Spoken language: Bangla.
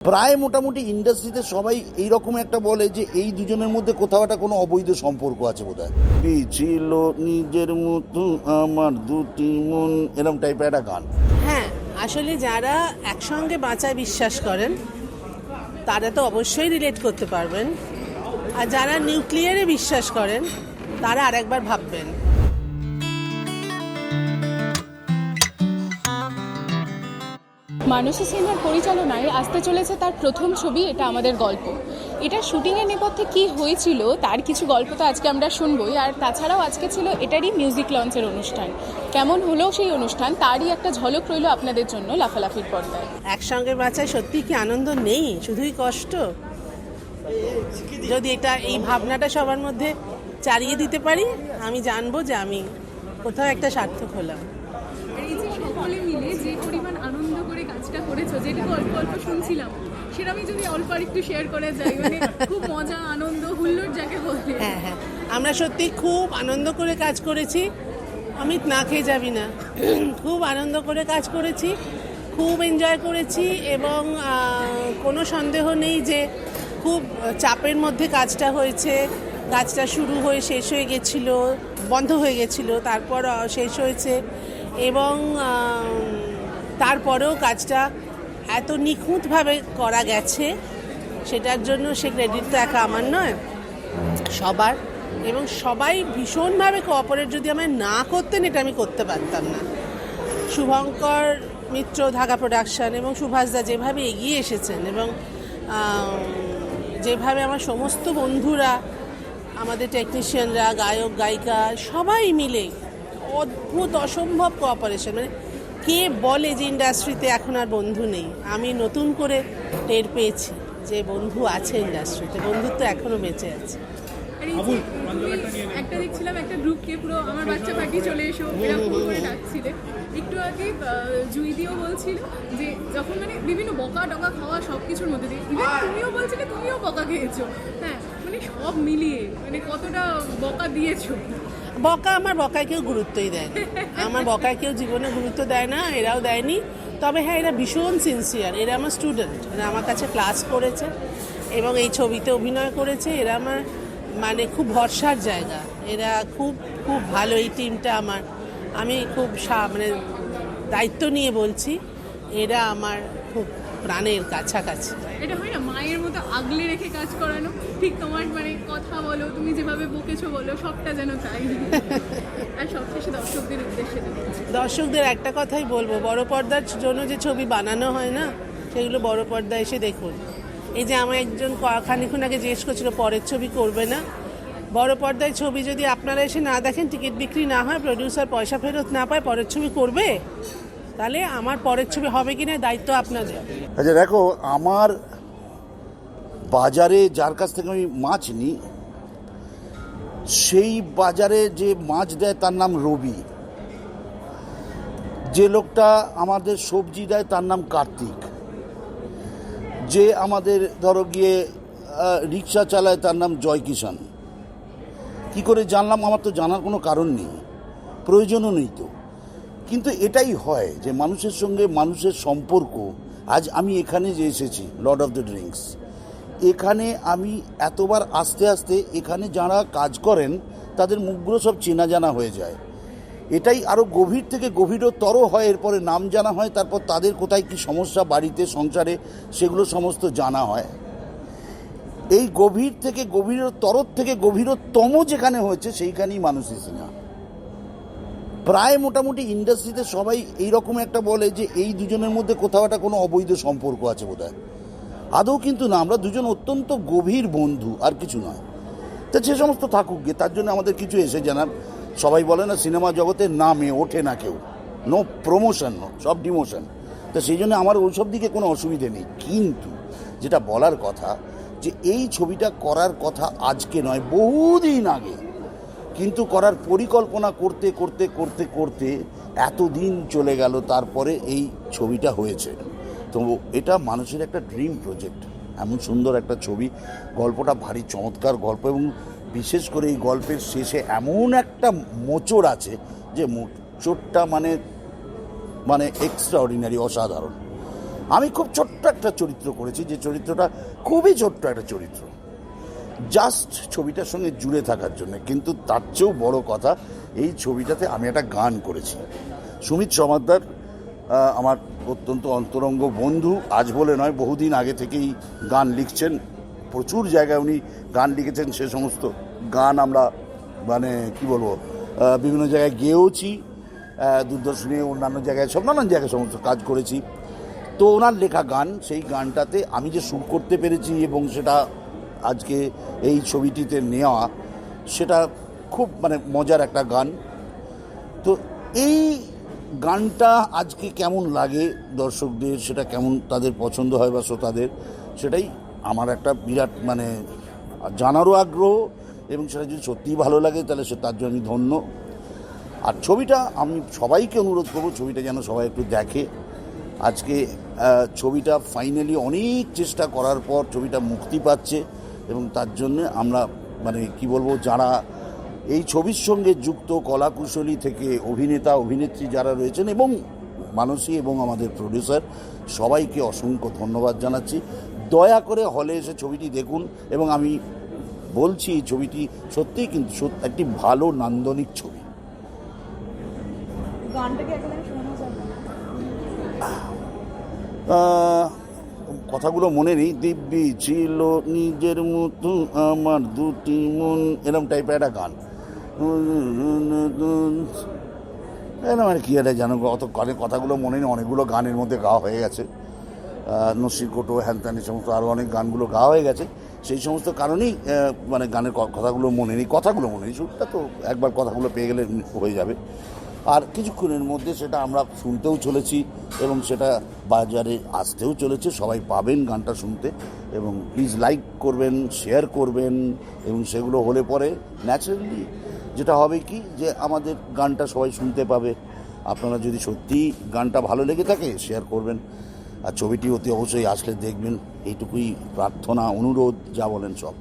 প্রায় মোটামুটি ইন্ডাস্ট্রিতে সবাই এই রকম একটা বলে যে এই দুজনের মধ্যে কোথাও একটা কোনো অবৈধ সম্পর্ক আছে বোধ হয় ছিল নিজের মতো আমার দুটি মন। এরকম টাইপের একটা গান। হ্যাঁ আসলে যারা একসঙ্গে বাঁচায় বিশ্বাস করেন তারা তো অবশ্যই রিলেট করতে পারবেন। আর যারা নিউক্লিয়ারে বিশ্বাস করেন তারা আরেকবার ভাববেন। মানসী সিনহার পরিচালনায় আসতে চলেছে তার প্রথম ছবি, এটা আমাদের গল্প। এটা শুটিংয়ের নেপথ্যে কি হয়েছিল, তার কিছু গল্প তো আজকে আমরা শুনবই। আর তাছাড়াও আজকে ছিল এটারই মিউজিক লঞ্চের অনুষ্ঠান। কেমন হলো সেই অনুষ্ঠান? তারই একটা ঝলক রইল আপনাদের জন্য লাফালাফির পর্দায়। একসঙ্গে বাঁচায় সত্যি কি আনন্দ নেই? শুধুই কষ্ট? যদি এটা, এই ভাবনাটা সবার মধ্যে চালিয়ে দিতে পারি, আমি জানব যে আমি কোথাও একটা সার্থক হলাম এই যে সকলে মিলে যে পরিমাণ আনন্দ করে কাজটা করেছ, যেটুকু অল্প অল্প শুনছিলাম সেরকমই যদি অল্প আর একটু শেয়ার করা যায় মানে খুব মজা, আনন্দ, হুল্লোড় যাকে বলে। হ্যাঁ হ্যাঁ। আমরা সত্যি খুব আনন্দ করে কাজ করেছি। অমিত না খেয়ে যাবি না। খুব আনন্দ করে কাজ করেছি, খুব এনজয় করেছি এবং কোনো সন্দেহ নেই যে খুব চাপের মধ্যে কাজটা হয়েছে। কাজটা শুরু হয়ে শেষ হয়ে গেছিল, বন্ধ হয়ে গেছিল, তারপর শেষ হয়েছে এবং তারপরেও কাজটা এত নিখুঁতভাবে করা গেছে, সেটার জন্য সে ক্রেডিট তো একা আমার নয়, সবার। এবং সবাই ভীষণভাবে কোঅপারেট যদি আমায় না করতেন, এটা আমি করতে পারতাম না। শুভঙ্কর মিত্র, ঢাকা প্রোডাকশান এবং সুভাষদা যেভাবে এগিয়ে এসেছেন এবং যেভাবে আমার সমস্ত বন্ধুরা, আমাদের টেকনিশিয়ানরা গায়ক, গায়িকা, সবাই মিলে অদ্ভুত, অসম্ভব কোঅপারেশন মানে কে বলে যে ইন্ডাস্ট্রিতে এখন আর বন্ধু নেই? আমি নতুন করে টের পেয়েছি যে বন্ধু আছে ইন্ডাস্ট্রিতে বন্ধুত্ব এখনও বেঁচে আছে। একটা দেখছিলাম একটা গ্রুপকে পুরো আমার বাচ্চা পার্টি চলে এসো এরকম করে ডাকছিলে। একটু আগে জুইদিও বলছিল যে যখন মানে বিভিন্ন বকা ডকা খাওয়া সব কিছুর মধ্যে দিয়ে তুমিও বলছিলে তুমিও বকা খেয়েছো। হ্যাঁ সব মিলিয়ে মানে কতটা বকা দিয়েছ? বকা আমার বকায় কেউ গুরুত্বই দেয় আমার বকায় কেউ জীবনে গুরুত্ব দেয় না, এরাও দেয়নি। তবে হ্যাঁ এরা ভীষণ সিনসিয়ার এরা আমার স্টুডেন্ট এরা আমার কাছে ক্লাস করেছে এবং এই ছবিতে অভিনয় করেছে। এরা আমার মানে খুব ভরসার জায়গা। এরা খুব খুব ভালো এই টিমটা আমার। আমি খুব মানে দায়িত্ব নিয়ে বলছি, এরা আমার খুব প্রাণের কাছাকাছি। এটা হয় না মায়ের মতো আগলে রেখে কাজ করানো? ঠিক তোমার মানে কথা বলো তুমি যেভাবে বকেছো বলো সবটা যেন তাই। আর সবশেষে দর্শকদের উদ্দেশ্যে দর্শকদের একটা কথাই বলব বড় পর্দার জন্য যে ছবি বানানো হয় না সেগুলো বড় পর্দায় এসে দেখুন। এই যে আমার একজন খানিক্ষণ আগে জিজ্ঞেস করছিল পরের ছবি করবে না? বড় পর্দায় ছবি যদি আপনারা এসে না দেখেন টিকিট বিক্রি না হয় প্রডিউসার পয়সা ফেরত না পায় পরের ছবি করবে? তাহলে আমার পরের ছবি হবে কিনা দায়িত্ব আপনাদের? আচ্ছা দেখো, আমার বাজারে যার কাছ থেকে আমি মাছ নিই সেই বাজারে যে মাছ দেয় তার নাম রবি। যে লোকটা আমাদের সবজি দেয় তার নাম কার্তিক। যে আমাদের ধরো গিয়ে রিক্সা চালায় তার নাম জয় কিষান কী করে জানলাম আমার তো জানার কোনো কারণ নেই, প্রয়োজনও নেই তো। কিন্তু এটাই হয় যে মানুষের সঙ্গে মানুষের সম্পর্ক। আজ আমি এখানে যে এসেছি লর্ড অফ দ্য ড্রিঙ্কস এখানে আমি এতবার আস্তে আস্তে এখানে যারা কাজ করেন, তাদের মুখগুলো সব চেনা জানা হয়ে যায়। এটাই আরও গভীর থেকে গভীরতর হয়, এরপরে নাম জানা হয়, তারপর তাদের কোথায় কি সমস্যা, বাড়িতে, সংসারে, সেগুলো সমস্ত জানা হয়। এই গভীর থেকে গভীরতর থেকে গভীরতম যেখানে হয়েছে, সেইখানেই মানুষ এসে সিনেমা প্রায় মোটামুটি ইন্ডাস্ট্রিতে সবাই এই রকম একটা বলে যে এই দুজনের মধ্যে কোথাও একটা কোনো অবৈধ সম্পর্ক আছে বোধ হয় আদৌ কিন্তু না, আমরা দুজন অত্যন্ত গভীর বন্ধু, আর কিছু নয়। তা সে সমস্ত থাকুক গিয়ে তার জন্য আমাদের কিছু এসে জানার। সবাই বলে না, সিনেমা জগতে নামে, ওঠে না কেউ। নো প্রমোশন নো সব ডিমোশন তো সেই জন্য আমার ওইসব দিকে কোনো অসুবিধে নেই। কিন্তু যেটা বলার কথা, যে এই ছবিটা করার কথা আজকে নয়, বহুদিন আগে কিন্তু করার পরিকল্পনা করতে করতে করতে করতে এতদিন চলে গেল, তারপরে এই ছবিটা হয়েছে। তো এটা মানুষের একটা ড্রিম প্রজেক্ট। এমন সুন্দর একটা ছবি। গল্পটা ভারী চমৎকার গল্প এবং বিশেষ করে এই গল্পের শেষে এমন একটা মোচড় আছে যে মোচড়টা মানে মানে এক্সট্রা অর্ডিনারি অসাধারণ। আমি খুব ছোট্ট একটা চরিত্র করেছি, যে চরিত্রটা খুবই ছোট্ট একটা চরিত্র। জাস্ট ছবিটার সঙ্গে জুড়ে থাকার জন্য। কিন্তু তার চেয়েও বড় কথা, এই ছবিটাতে আমি একটা গান করেছি। সুমিত সমাদ্দার আমার অত্যন্ত অন্তরঙ্গ বন্ধু, আজ বলে নয়, বহুদিন আগে থেকেই গান লিখছেন। প্রচুর জায়গায় উনি গান লিখেছেন, সে সমস্ত গান আমরা মানে কি বলব বিভিন্ন জায়গায় গেয়েওছি দূরদর্শনে অন্যান্য জায়গায়, সব নানান জায়গায় সমস্ত কাজ করেছি। তো ওনার লেখা গান, সেই গানটাতে আমি যে সুর করতে পেরেছি এবং সেটা আজকে এই ছবিটিতে নেওয়া, সেটা খুব মানে মজার একটা গান। তো এই গানটা আজকে কেমন লাগে দর্শকদের? সেটা কেমন তাদের পছন্দ হয় বা শ্রোতাদের? সেটাই আমার একটা বিরাট মানে জানারও আগ্রহ এবং সেটা যদি সত্যিই ভালো লাগে, তাহলে সে তার জন্য আমি ধন্য। আর ছবিটা আমি সবাইকে অনুরোধ করব, ছবিটা যেন সবাই একটু দেখে। আজকে ছবিটা ফাইনালি অনেক চেষ্টা করার পর ছবিটা মুক্তি পাচ্ছে। এবং তার জন্য আমরা মানে কি বলব যারা এই ছবির সঙ্গে যুক্ত কলাকুশলী থেকে অভিনেতা অভিনেত্রী যারা রয়েছেন এবং মানসী এবং আমাদের প্রডিউসার সবাইকে অসংখ্য ধন্যবাদ জানাচ্ছি। দয়া করে হলে এসে ছবিটি দেখুন এবং আমি বলছি এই ছবিটি সত্যিই কিন্তু একটি ভালো নান্দনিক ছবি। গানটাকে এখন শোনা যাবে আহ, কথাগুলো মনে নেই দিব্যি ছিল নিজের মতো, আমার দুটি মন। এরম টাইপের একটা গান। এরকম আর কি একটা জানো অত গানের কথাগুলো মনে নেই। অনেকগুলো গানের মধ্যে গাওয়া হয়ে গেছে। নসির কোটো, হ্যানত্যান, এই সমস্ত আরও অনেক গানগুলো গাওয়া হয়ে গেছে। সেই সমস্ত কারণেই মানে গানের কথাগুলো মনে নেই কথাগুলো মনে নেই সুরটা তো একবার কথাগুলো পেয়ে গেলে হয়ে যাবে। আর কিছুক্ষণের মধ্যে সেটা আমরা শুনতেও চলেছি এবং সেটা বাজারে আসতেও চলেছে। সবাই পাবেন গানটা শুনতে এবং প্লিজ লাইক করবেন শেয়ার করবেন এবং সেগুলো হলে পরে ন্যাচারালি যেটা হবে কি যে আমাদের গানটা সবাই শুনতে পাবে। আপনারা যদি সত্যিই গানটা ভালো লেগে থাকে শেয়ার করবেন। আর ছবিটি অতি অবশ্যই আসলে দেখবেন। এইটুকুই প্রার্থনা, অনুরোধ, যা বলেন সব।